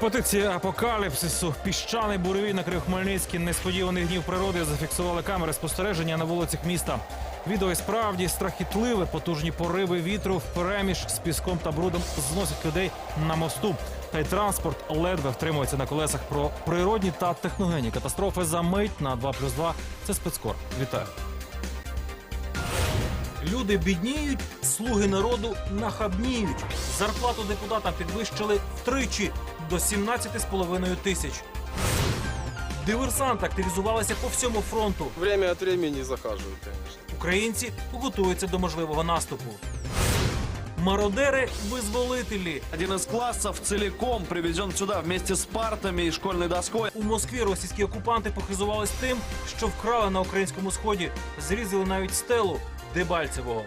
Репетиція апокаліпсису. Піщаний буревій накрив Хмельницький. Несподіваний гнів природи зафіксували камери спостереження на вулицях міста. Відео і справді страхітливе, потужні пориви вітру впереміж з піском та брудом зносять людей на мосту. Та й транспорт ледве втримується на колесах про природні та техногенні катастрофи за мить на 2 плюс 2. Це спецкор. Вітаю. Люди бідніють, слуги народу нахабніють. Зарплату депутатам підвищили втричі до 17,5 тисяч. Диверсанти активізувалися по всьому фронту. Время от времени захаживают, конечно. Українці готуються до можливого наступу. Мародери визволителі. Один из классов целиком привезен сюда вместе с партами и школьной доской. У Москві російські окупанти похизувались тим, що вкрали на українському сході, зрізали навіть стелу Дебальцевого.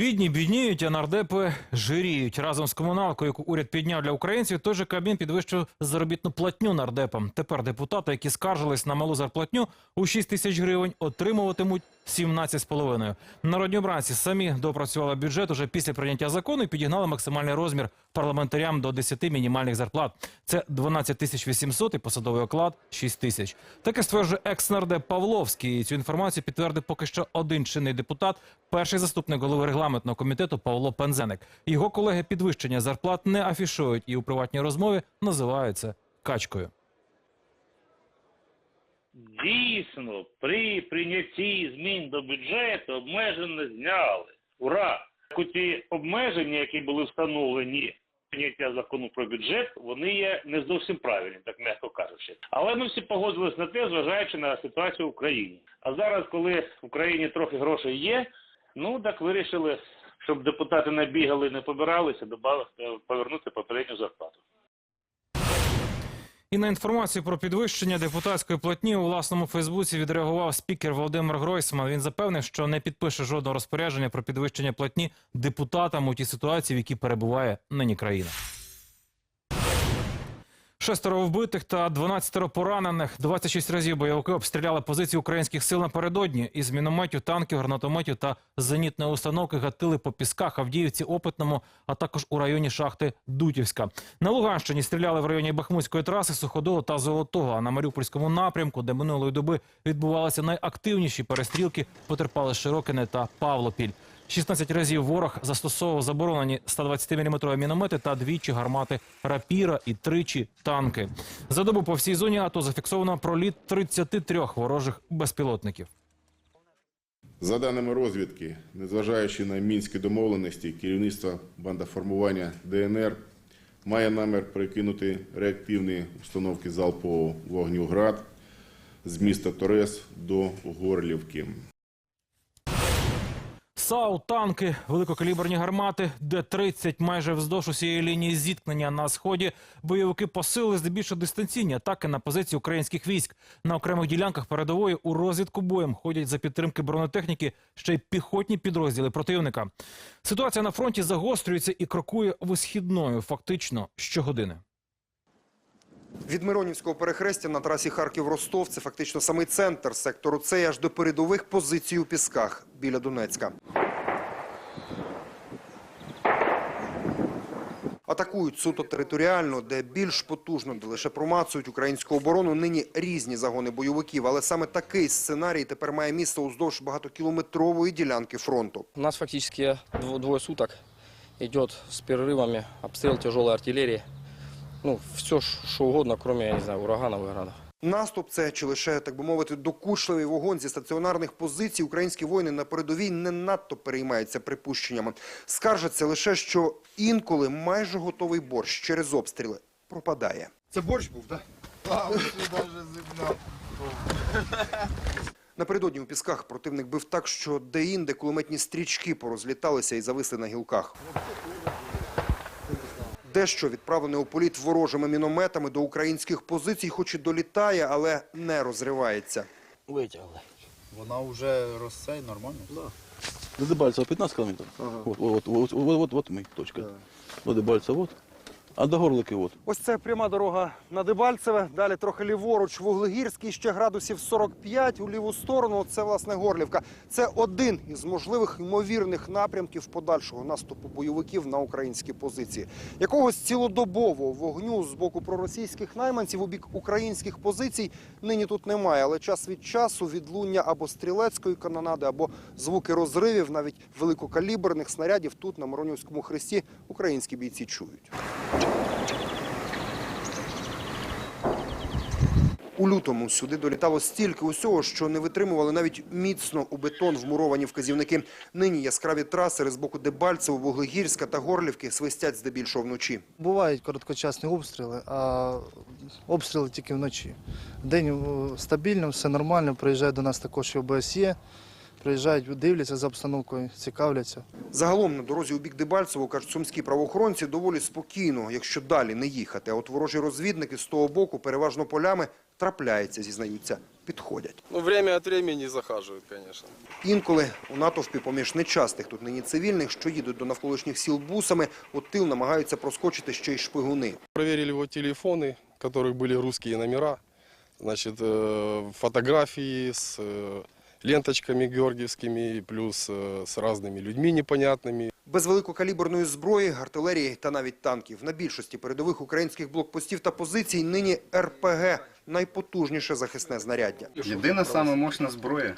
Бідні бідніють, а нардепи жиріють. Разом з комуналкою, яку уряд підняв для українців, той же Кабмін підвищив заробітну платню нардепам. Тепер депутати, які скаржились на малу зарплатню у 6 тисяч гривень, отримуватимуть 17,5. Народні обранці самі допрацювали бюджет уже після прийняття закону і підігнали максимальний розмір парламентарям до 10 мінімальних зарплат. Це 12 тисяч 800 і посадовий оклад 6 тисяч. Таке стверджує екс-нардеп Павловський. І Цю інформацію підтвердив поки що один чинний депутат, перший заступник голови регламентного комітету Павло Пензеник. Його колеги підвищення зарплат не афішують і у приватній розмові називають це качкою. Дійсно, при прийнятті змін до бюджету обмеження зняли. Ура! Хоч ті обмеження, які були встановлені прийняття закону про бюджет, вони є не зовсім правильні, так м'яко кажучи. Але ми всі погодились на те, зважаючи на ситуацію в Україні. А зараз, коли в Україні трохи грошей є, ну так вирішили, щоб депутати не бігали, не побиралися, повернути попередню зарплату. І на інформацію про підвищення депутатської платні у власному Фейсбуці відреагував спікер Володимир Гройсман. Він запевнив, що не підпише жодного розпорядження про підвищення платні депутатам у тій ситуації, в якій перебуває нині країна. Шестеро вбитих та 12 поранених. 26 разів бойовики обстріляли позиції українських сил напередодні. Із мінометів, танків, гранатометів та зенітної установки гатили по пісках Авдіївці, Опитному, а також у районі шахти Дутівська. На Луганщині стріляли в районі Бахмутської траси, Суходолу та Золотого. А на Маріупольському напрямку, де минулої доби відбувалися найактивніші перестрілки, потерпали Широкине та Павлопіль. 16 разів ворог застосовував заборонені 120-мм міномети та двічі гармати рапіра і тричі танки. За добу по всій зоні АТО зафіксовано проліт 33 ворожих безпілотників. За даними розвідки, незважаючи на мінські домовленості, керівництво бандаформування ДНР має намір перекинути реактивні установки залпового вогню «Град» з міста Торес до Горлівки. САУ, танки, великокаліберні гармати, Д-30 майже вздовж усієї лінії зіткнення на сході. Бойовики посилили здебільшого дистанційні атаки на позиції українських військ. На окремих ділянках передової у розвідку боєм ходять за підтримки бронетехніки ще й піхотні підрозділи противника. Ситуація на фронті загострюється і крокує висхідною фактично щогодини. Від Миронівського перехрестя на трасі Харків-Ростов це фактично самий центр сектору Цей аж до передових позицій у Пісках біля Донецька. Атакують суто територіально, де більш потужно, де лише промацують українську оборону. Нині різні загони бойовиків, але саме такий сценарій тепер має місце уздовж багатокілометрової ділянки фронту. У нас фактически дво- двое суток идет с перерывами обстрел тяжелой артиллерии. Ну, все, что угодно, кроме, я не знаю, ураганов и градов. Наступ це чи лише, так би мовити, докучливий вогонь зі стаціонарних позицій. Українські воїни на передовій не надто переймаються припущеннями. Скаржаться лише, що інколи майже готовий борщ через обстріли пропадає. Це борщ був, так? А, вже зігнав. Напередодні у пісках противник бив так, що де-інде кулеметні стрічки порозліталися і зависли на гілках. Дещо відправлене у політ ворожими мінометами до українських позицій, хоч і долітає, але не розривається. Витягли. Вона вже розсей нормально? До Дебальцева 15 километров. От, от, от, от, от, от ми, точка. До Дебальцева вот. А до горлики от. Ось це пряма дорога на Дебальцеве. Далі трохи ліворуч Вуглегірський, ще градусів 45 у ліву сторону. Це власне Горлівка. Це один із можливих ймовірних напрямків подальшого наступу бойовиків на українські позиції. Якогось цілодобового вогню з боку проросійських найманців у бік українських позицій нині тут немає. Але час від часу відлуння або стрілецької канонади, або звуки розривів, навіть великокаліберних снарядів тут на Миронівському хресті українські бійці чують. У лютому сюди долітало стільки усього, що не витримували навіть міцно у бетон вмуровані вказівники. Нині яскраві трасери з боку Дебальцево, Вуглегірська та Горлівки свистять здебільшого вночі. Бувають короткочасні обстріли, а обстріли тільки вночі. День е, стабільно, все нормально. Приїжджає до нас також і ОБСЄ. Приїжджають, дивляться за обстановкою, цікавляться. Загалом на дорозі у бік Дебальцево, кажуть сумські правоохоронці, доволі спокійно, якщо далі не їхати. А от ворожі розвідники з того боку, переважно полями, трапляється, зізнаються, підходять. Ну, время от времени захаживают, конечно. Інколи у натовпі поміж нечастих тут нині цивільних, що їдуть до навколишніх сіл бусами, у тил намагаються проскочити ще й шпигуни. Проверили его телефоны, в которых были русские номера. Значит, э, фотографии с э, ленточками георгиевскими, плюс э, с разными людьми непонятными. Без великокаліберної зброї, артилерії та навіть танків. На більшості передових українських блокпостів та позицій нині РПГ – найпотужніше захисне знаряддя. Єдина саме мощна зброя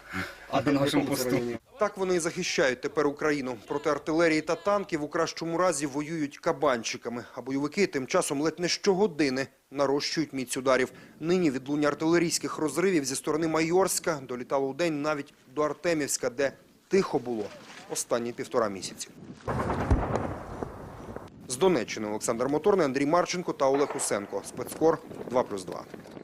на нашому посту. Так вони і захищають тепер Україну. Проти артилерії та танків у кращому разі воюють кабанчиками, а бойовики тим часом ледь не щогодини нарощують міць ударів. Нині відлуння артилерійських розривів зі сторони Майорська долітало у день навіть до Артемівська, де тихо було останні півтора місяці. З Донеччини Олександр Моторний, Андрій Марченко та Олег Усенко. Спецкор 2+,2.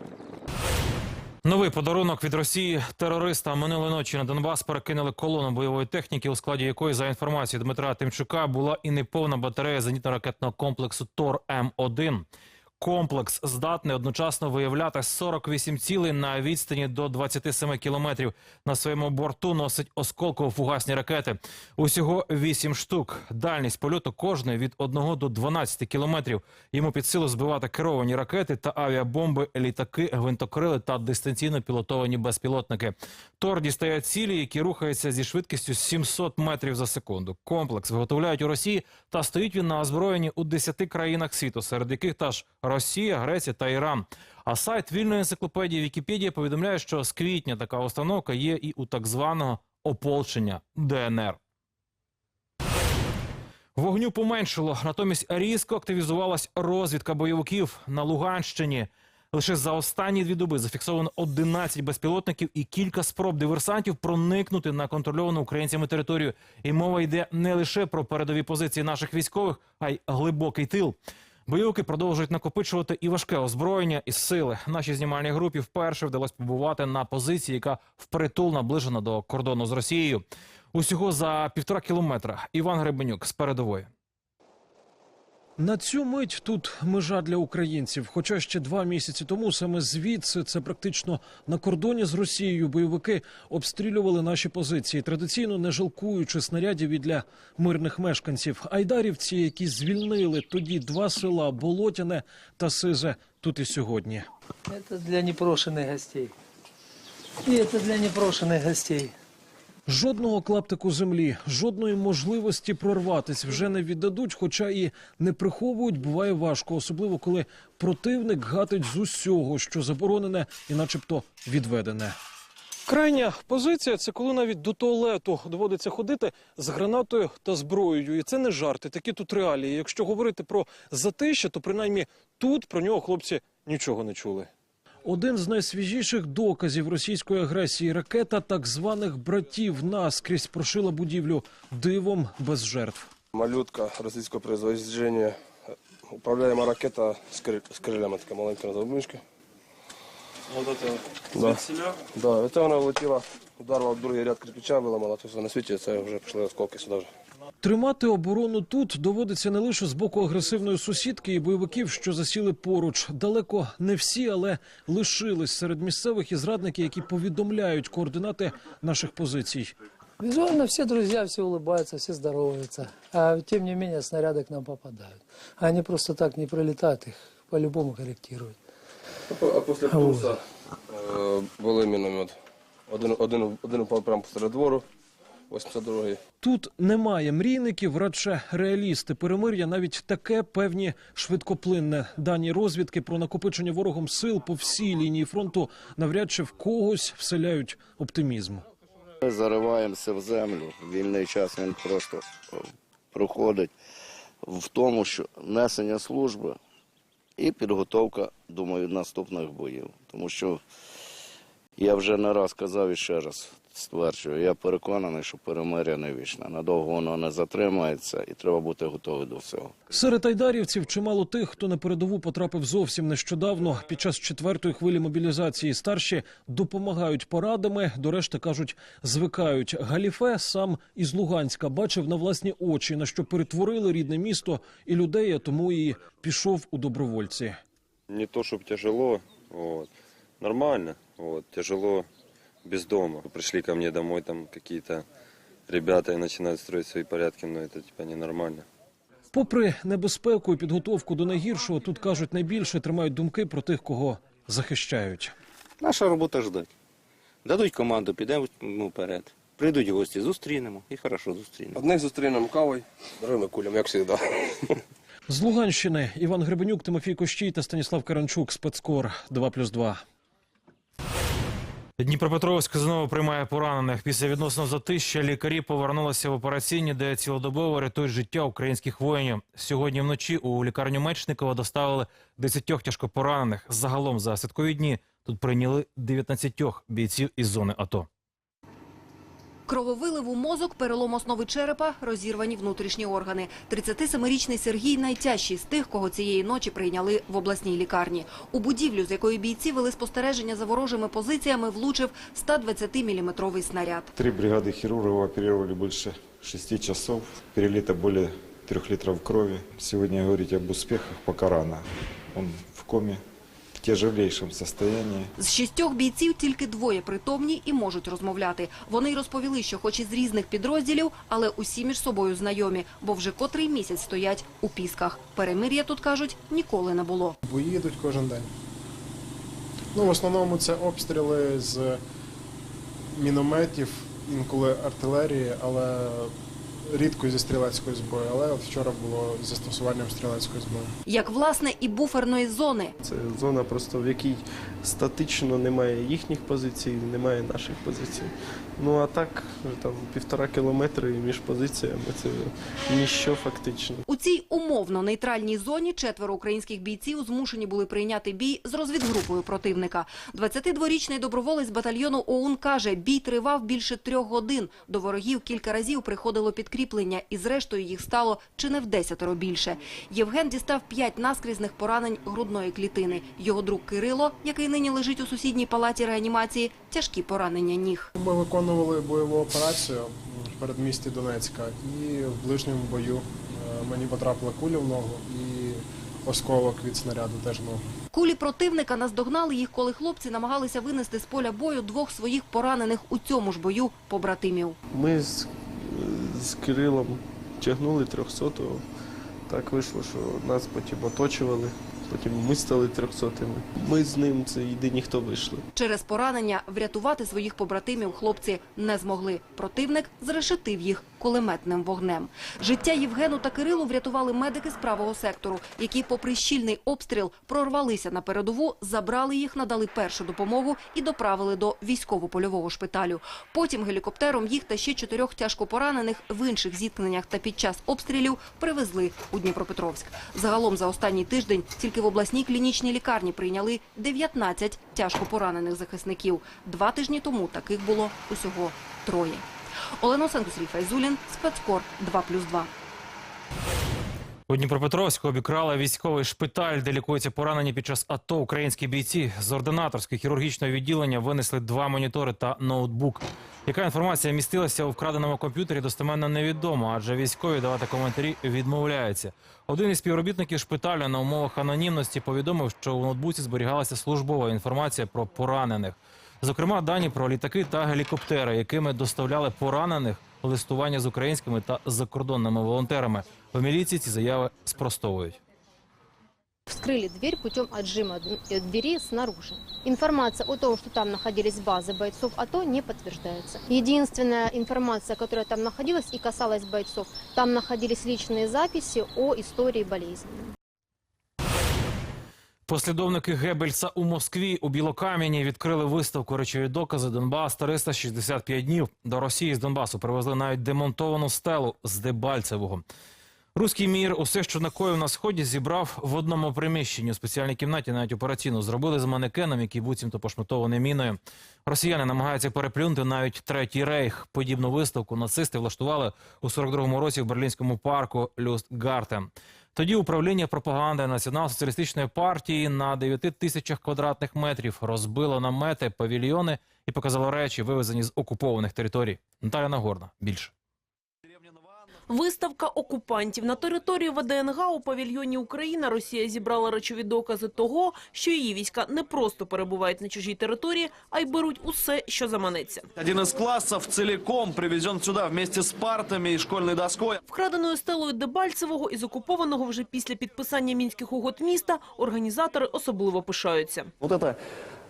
Новий подарунок від Росії терористам минулої ночі на Донбас перекинули колону бойової техніки, у складі якої, за інформацією Дмитра Тимчука, була і неповна батарея зенітно-ракетного комплексу Тор М1. Комплекс здатний одночасно виявляти 48 цілей на відстані до 27 кілометрів. На своєму борту носить осколково-фугасні ракети. Усього 8 штук. Дальність польоту кожної від 1 до 12 кілометрів. Йому під силу збивати керовані ракети та авіабомби, літаки, гвинтокрили та дистанційно пілотовані безпілотники. Тор дістає цілі, які рухаються зі швидкістю 700 метрів за секунду. Комплекс виготовляють у Росії та стоїть він на озброєнні у 10 країнах світу, серед яких теж Росія, Греція та Іран. А сайт вільної енциклопедії Вікіпедія повідомляє, що з квітня така установка є і у так званого ополчення ДНР. Вогню поменшило, натомість різко активізувалась розвідка бойовиків на Луганщині. Лише за останні дві доби зафіксовано 11 безпілотників і кілька спроб диверсантів проникнути на контрольовану українцями територію. І мова йде не лише про передові позиції наших військових, а й глибокий тил. Бойовики продовжують накопичувати і важке озброєння, і сили. Нашій знімальній групі вперше вдалося побувати на позиції, яка впритул наближена до кордону з Росією. Усього за півтора кілометра. Іван Гребенюк з передової. На цю мить тут межа для українців. Хоча ще два місяці тому саме звідси, це практично на кордоні з Росією, бойовики обстрілювали наші позиції, традиційно не жалкуючи снарядів і для мирних мешканців. Айдарівці, які звільнили тоді два села Болотяне та Сизе, тут і сьогодні. Это для непрошенных гостей. И это для непрошенных гостей. Жодного клаптику землі, жодної можливості прорватись вже не віддадуть, хоча і не приховують, буває важко, особливо коли противник гатить з усього, що заборонене і, начебто, відведене. Крайня позиція це коли навіть до туалету доводиться ходити з гранатою та зброєю. І це не жарти, такі тут реалії. Якщо говорити про затище, то принаймні тут про нього хлопці нічого не чули. Один з найсвіжіших доказів російської агресії ракета так званих братів наскрізь прошила будівлю дивом без жертв. Малютка российского производителя. Управляемая ракета с, кры- с крыльями, такая маленькая задумочка. Вот это да. Да, это она влетела, ударила в другий ряд кирпича, виламала, то все на світі, це вже пішли осколки сюди вже. Тримати оборону тут доводиться не лише з боку агресивної сусідки і бойовиків, що засіли поруч. Далеко не всі, але лишились серед місцевих і зрадники, які повідомляють координати наших позицій. Визуально все друзья, все улыбаются, все здороваются. А тем не менее снаряды к нам попадают. Они просто так не пролетают, их по-любому корректируют. А після Турса, е, були міномет. Один, один, один упав прямо посеред двору, 82-й. Тут немає мрійників, радше реалісти. Перемир'я навіть таке певні швидкоплинне. Дані розвідки про накопичення ворогом сил по всій лінії фронту навряд чи в когось вселяють оптимізм. Ми зариваємося в землю. Вільний час він просто е, проходить в тому, що несення служби і підготовка, думаю, наступних боїв. Тому що я вже не раз казав і ще раз стверджую, я переконаний, що перемиря не вічне. Надовго воно не затримається і треба бути готовий до всього. Серед айдарівців чимало тих, хто на передову потрапив зовсім нещодавно. Під час четвертої хвилі мобілізації старші допомагають порадами. До решти кажуть, звикають. Галіфе сам із Луганська бачив на власні очі, на що перетворили рідне місто і людей, а тому і пішов у добровольці. Не то, чтобы тяжело, вот. Нормально, вот. Тяжело без дома. Пришли ко мне домой там какие-то ребята и начинают строить свои порядки, но это типа ненормально. Попри небезпеку і підготовку до найгіршого, тут кажуть найбільше тримають думки про тих, кого захищають. Наша робота ждать. Дадуть команду, підемо вперед. Прийдуть гості, зустрінемо і хорошо зустрінемо. Одних зустрінемо кавою, другими кулями, як завжди. З Луганщини Іван Гребенюк, Тимофій Кощій та Станіслав Каранчук. Спецкор 2+,2. Дніпропетровськ знову приймає поранених. Після відносно затища лікарі повернулися в операційні, де цілодобово рятують життя українських воїнів. Сьогодні вночі у лікарню Мечникова доставили 10 тяжкопоранених. Загалом за святкові дні тут прийняли 19 бійців із зони АТО. Крововилив у мозок, перелом основи черепа, розірвані внутрішні органи. 37-річний Сергій найтяжчий з тих, кого цієї ночі прийняли в обласній лікарні. У будівлю, з якої бійці вели спостереження за ворожими позиціями, влучив 120-міліметровий снаряд. Три бригады хирургов оперировали больше шести часов. Перелито более трех литров крови. Сегодня говорить об успехах пока рано. Он в коме, в тяжелейшем состоянии. З шістьох бійців тільки двоє притомні і можуть розмовляти. Вони й розповіли, що хоч і з різних підрозділів, але усі між собою знайомі, бо вже котрий місяць стоять у пісках. Перемир'я, тут кажуть, ніколи не було. Бої йдуть кожен день. Ну, в основному це обстріли з мінометів, інколи артилерії, але рідко зі стрілецької зброї. Але от вчора було з застосуванням стрілецької зброї. Як, власне, і буферної зони. Це зона просто в якій статично немає їхніх позицій, немає наших позицій. Ну а так, там півтора кілометри між позиціями це ніщо фактично. У цій умовно нейтральній зоні четверо українських бійців змушені були прийняти бій з розвідгрупою противника. 22-річний доброволець батальйону ОУН каже, бій тривав більше трьох годин. До ворогів кілька разів приходило підкріплення, і зрештою їх стало чи не в десятеро більше. Євген дістав п'ять наскрізних поранень грудної клітини. Його друг Кирило, який нині лежить у сусідній палаті реанімації, тяжкі поранення ніг. Ми виконували бойову операцію в передмісті Донецька, і в ближньому бою е, мені потрапила куля в ногу і осколок від снаряду теж в ногу. Кулі противника наздогнали їх, коли хлопці намагалися винести з поля бою двох своїх поранених у цьому ж бою побратимів. Ми з, з Кирилом тягнули 300-го. Так вийшло, що нас потім оточували, потім ми стали 300-ми. Ми з ним це єдині, хто вийшли. Через поранення врятувати своїх побратимів хлопці не змогли. Противник зрешетив їх кулеметним вогнем. Життя Євгену та Кирилу врятували медики з правого сектору, які, попри щільний обстріл, прорвалися на передову, забрали їх, надали першу допомогу і доправили до військово-польового шпиталю. Потім гелікоптером їх та ще чотирьох тяжко поранених в інших зіткненнях та під час обстрілів привезли у Дніпропетровськ. Загалом за останній тиждень тільки в обласній клінічній лікарні прийняли 19 тяжко поранених захисників. Два тижні тому таких було усього троє. Олена Осенко, Сергій Файзулін, спецкор 2+,2. У Дніпропетровську обікрали військовий шпиталь, де лікуються поранені під час АТО. Українські бійці з ординаторського хірургічного відділення винесли два монітори та ноутбук. Яка інформація містилася у вкраденому комп'ютері, достеменно невідомо, адже військові давати коментарі відмовляються. Один із співробітників шпиталю на умовах анонімності повідомив, що у ноутбуці зберігалася службова інформація про поранених. Зокрема, дані про літаки та гелікоптери, якими доставляли поранених у листування з українськими та закордонними волонтерами. В міліції ці заяви спростовують. Вскрыли дверь путем отжима д- двери снаружи. Информация о том, что там находились базы бойцов АТО, не подтверждается. Единственная информация, которая там находилась и касалась бойцов, там находились личные записи о истории болезни. Послідовники Геббельса у Москві у Білокам'яні відкрили виставку речові докази Донбас 365 днів. До Росії з Донбасу привезли навіть демонтовану стелу з Дебальцевого. Руський мір усе, що накоїв на сході, зібрав в одному приміщенні у спеціальній кімнаті. Навіть операційну зробили з манекеном, який буцімто пошматований міною. Росіяни намагаються переплюнути навіть третій рейх. Подібну виставку нацисти влаштували у 42-му році в берлінському парку Люстгартен. Тоді управління пропаганди націонал-соціалістичної партії на 9 тисячах квадратних метрів розбило намети, павільйони і показало речі, вивезені з окупованих територій. Наталя Нагорна більше. Виставка окупантів на території ВДНГ у павільйоні Україна Росія зібрала речові докази того, що її війська не просто перебувають на чужій території, а й беруть усе, що заманеться. Один из классов целиком привезен сюда вместе с партами и школьной доской. Вкраденою стелою Дебальцевого із окупованого вже після підписання мінських угод міста організатори особливо пишаються. Вот это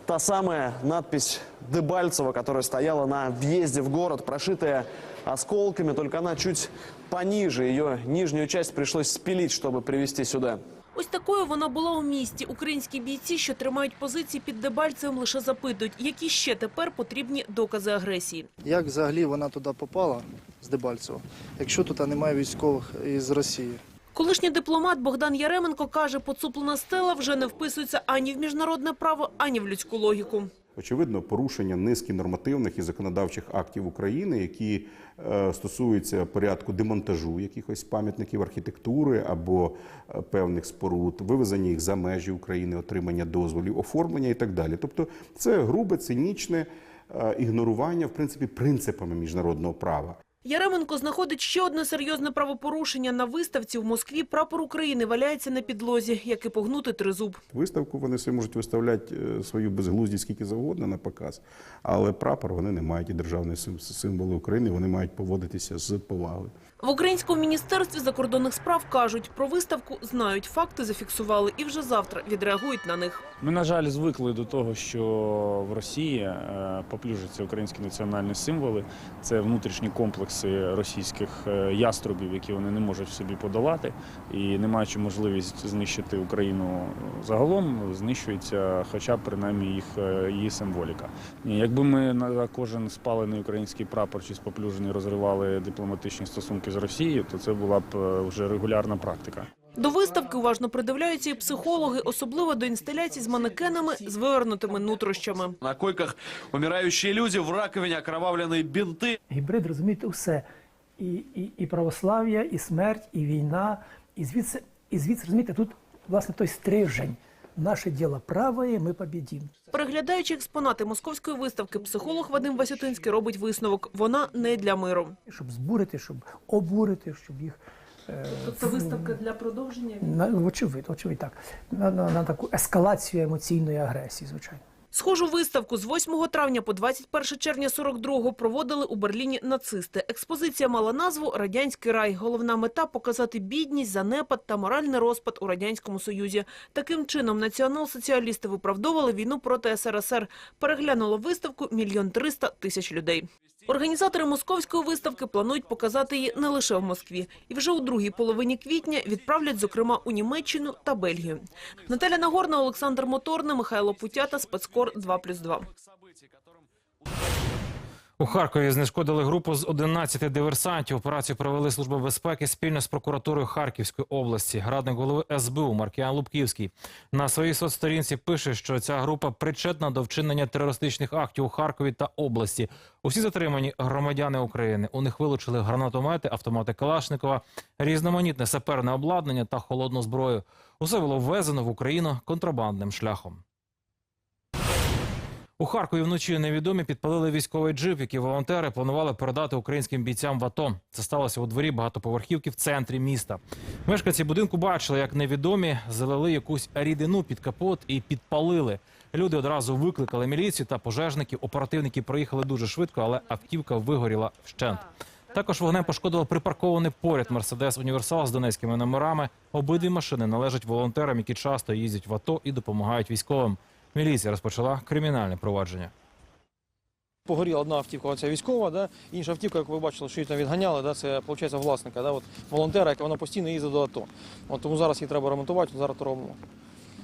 та самая надпись Дебальцева, которая стояла на въезде в город, прошитая осколками, только она чуть пониже. Ее нижнюю часть пришлось спилить, чтобы привезти сюда. Ось такою вона була у місті. Українські бійці, що тримають позиції під Дебальцевим, лише запитують, які ще тепер потрібні докази агресії. Як взагалі вона туди попала з Дебальцево, якщо тут немає військових із Росії? Колишній дипломат Богдан Яременко каже, поцуплена стела вже не вписується ані в міжнародне право, ані в людську логіку. Очевидно, порушення низки нормативних і законодавчих актів України, які е, стосуються порядку демонтажу якихось пам'ятників архітектури або е, певних споруд, вивезення їх за межі України, отримання дозволів, оформлення і так далі. Тобто, це грубе, цинічне е, ігнорування, в принципі, принципами міжнародного права. Яременко знаходить ще одне серйозне правопорушення. На виставці в Москві прапор України валяється на підлозі, як і погнути тризуб. Виставку вони собі можуть виставляти е, свою безглуздість скільки завгодно на показ, але прапор вони не мають і державні сим- символи України. Вони мають поводитися з повагою. В Українському міністерстві закордонних справ кажуть, про виставку знають, факти зафіксували і вже завтра відреагують на них. Ми, на жаль, звикли до того, що в Росії е, поплюжаться українські національні символи. Це внутрішні комплекси російських е, яструбів, які вони не можуть собі подолати. І не маючи можливість знищити Україну загалом, знищується хоча б принаймні їх, е, її символіка. Якби ми на кожен спалений український прапор чи споплюжений розривали дипломатичні стосунки з Росією, то це була б е, вже регулярна практика. До виставки уважно придивляються і психологи, особливо до інсталяцій з манекенами з вивернутими нутрощами. На койках умирающие люди, в раковине окровавленные бинты. Гібрид розумієте усе. І, і, і православ'я, і смерть, і війна. І звідси, і звідси розумієте, тут власне той стрижень. Наше діло праве, ми побідім. Переглядаючи експонати московської виставки, психолог Вадим Васютинський робить висновок: вона не для миру. Щоб збурити, щоб обурити, щоб їх. Е, Тобто виставка для продовження. На, очевидь, очевидь, так. На, на, на таку ескалацію емоційної агресії, звичайно. Схожу виставку з 8 травня по 21 червня 42-го проводили у Берліні нацисти. Експозиція мала назву «Радянський рай». Головна мета – показати бідність, занепад та моральний розпад у Радянському Союзі. Таким чином, націонал-соціалісти виправдовували війну проти СРСР. Переглянуло виставку мільйон триста тисяч людей. Організатори московської виставки планують показати її не лише в Москві. І вже у другій половині квітня відправлять, зокрема, у Німеччину та Бельгію. Наталя Нагорна, Олександр Моторний, Михайло Путята, Спецкор 2+,2. У Харкові знешкодили групу з 11 диверсантів. Операцію провели Служба безпеки спільно з прокуратурою Харківської області. Радник голови СБУ Маркіан Лубківський на своїй соцсторінці пише, що ця група причетна до вчинення терористичних актів у Харкові та області. Усі затримані громадяни України. У них вилучили гранатомети, автомати Калашникова, різноманітне саперне обладнання та холодну зброю. Усе було ввезено в Україну контрабандним шляхом. У Харкові вночі невідомі підпалили військовий джип, який волонтери планували передати українським бійцям в АТО. Це сталося у дворі багатоповерхівки в центрі міста. Мешканці будинку бачили, як невідомі залили якусь рідину під капот і підпалили. Люди одразу викликали міліцію та пожежників. Оперативники приїхали дуже швидко, але автівка вигоріла вщент. Також вогнем пошкодило припаркований поряд Мерседес Універсал з донецькими номерами. Обидві машини належать волонтерам, які часто їздять в АТО і допомагають військовим. Міліція розпочала кримінальне провадження. Погоріла одна автівка, оця військова, да? інша автівка, як ви бачили, що її там відганяли, да? це виходить власника, да? от, волонтера, яка вона постійно їздить до АТО. От, тому зараз її треба ремонтувати, зараз то робимо.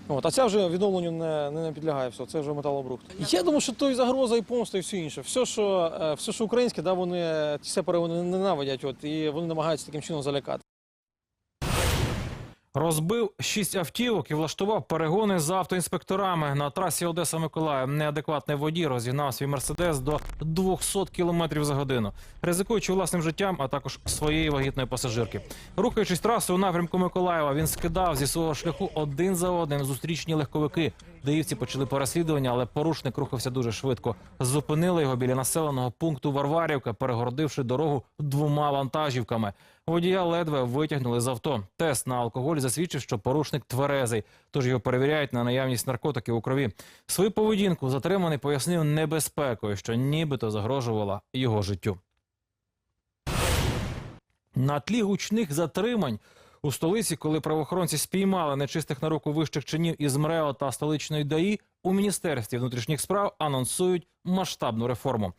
От, а ця вже відновленню не, не, не підлягає, все, це вже металобрухт. Я думаю, що то і загроза, і помста, і все інше. Все, що, е, все, що українське, да, вони ці сепари вони ненавидять, от, і вони намагаються таким чином залякати. Розбив шість автівок і влаштував перегони з автоінспекторами на трасі Одеса Миколаїв. Неадекватний водій розігнав свій мерседес до 200 км за годину, ризикуючи власним життям, а також своєї вагітної пасажирки. Рухаючись трасою у напрямку Миколаєва, він скидав зі свого шляху один за одним зустрічні легковики. Даївці почали переслідування, але порушник рухався дуже швидко. Зупинили його біля населеного пункту Варварівка, перегородивши дорогу двома вантажівками. Водія ледве витягнули з авто. Тест на алкоголь засвідчив, що порушник тверезий, тож його перевіряють на наявність наркотиків у крові. Свою поведінку затриманий пояснив небезпекою, що нібито загрожувала його життю. На тлі гучних затримань у столиці, коли правоохоронці спіймали нечистих на руку вищих чинів із МРЕО та столичної ДАІ, у міністерстві внутрішніх справ анонсують масштабну реформу.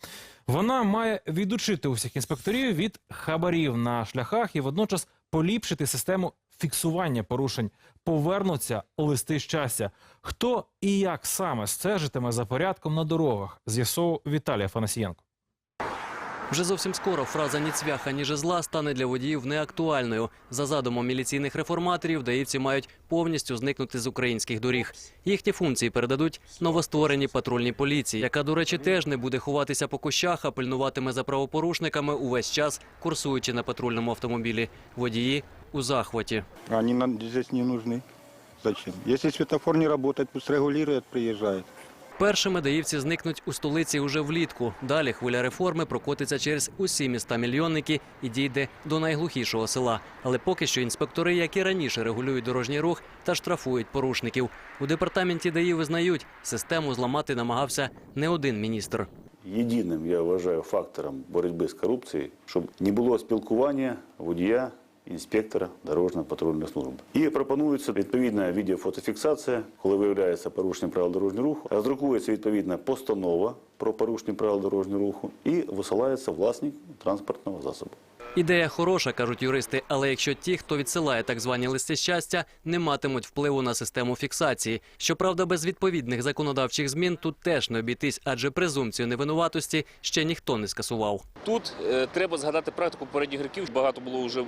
Вона має відучити усіх інспекторів від хабарів на шляхах і водночас поліпшити систему фіксування порушень. Повернуться листи щастя. Хто і як саме стежитиме за порядком на дорогах? З'ясовував Віталій Афанасієнко. Вже зовсім скоро фраза «ні цвяха, ні жезла» стане для водіїв неактуальною. За задумом міліційних реформаторів, даївці мають повністю зникнути з українських доріг. Їхні функції передадуть новоствореній патрульній поліції, яка, до речі, теж не буде ховатися по кущах, а пильнуватиме за правопорушниками увесь час, курсуючи на патрульному автомобілі. Водії у захваті. Они нам здесь не нужны. Зачем? Если светофор не работает, пусть регулирует, приезжает. Першими даївці зникнуть у столиці уже влітку. Далі хвиля реформи прокотиться через усі міста мільйонники і дійде до найглухішого села. Але поки що інспектори, як і раніше, регулюють дорожній рух та штрафують порушників. У департаменті ДАІ визнають, систему зламати намагався не один міністр. Єдиним, я вважаю, фактором боротьби з корупцією, щоб не було спілкування водія, інспектора дорожньо-патрульної служби. І пропонується відповідна відеофотофіксація, коли виявляється порушення правил дорожнього руху, роздрукується відповідна постанова про порушення правил дорожнього руху і висилається власник транспортного засобу. Ідея хороша, кажуть юристи, але якщо ті, хто відсилає так звані листи щастя, не матимуть впливу на систему фіксації. Щоправда, без відповідних законодавчих змін тут теж не обійтись, адже презумпцію невинуватості ще ніхто не скасував. Тут е, треба згадати практику попередніх років. Багато було вже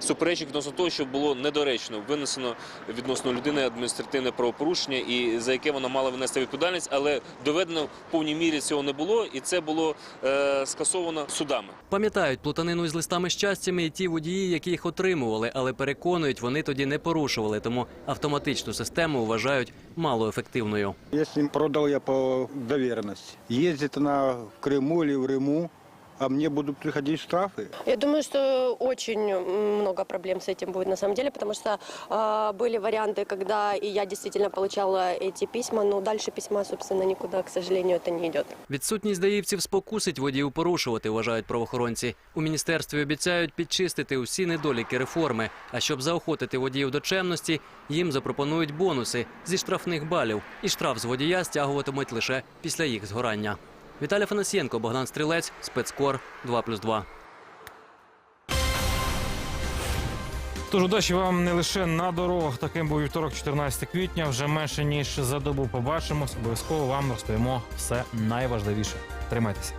суперечок відносно того, що було недоречно винесено відносно людини адміністративне правопорушення, і за яке вона мала винести відповідальність, але доведено в повній мірі цього не було, і це було е, скасовано судами. Пам'ятають плутанину із листами щастями і ті водії, які їх отримували, але переконують, вони тоді не порушували, тому автоматичну систему вважають малоефективною. Если продав я по довіреності. Їздити на Криму чи в Риму, а мне будут приходить штрафы. Я думаю, что очень много проблем с этим будет на самом деле, потому что э, были варианты, когда и я действительно получала эти письма, но дальше письма, собственно, никуда, к сожалению, это не идет. Відсутність даївців спокусить водіїв порушувати, вважають правоохоронці. У міністерстві обіцяють підчистити усі недоліки реформи. А щоб заохотити водіїв до чемності, їм запропонують бонуси зі штрафних балів. І штраф з водія стягуватимуть лише після їх згорання. Віталій Фанасієнко, Богдан Стрілець, спецкор 2+,2. Тож удачі вам не лише на дорогах. Таким був вівторок, 14 квітня. Вже менше ніж за добу побачимось. Обов'язково вам розповімо все найважливіше. Тримайтеся.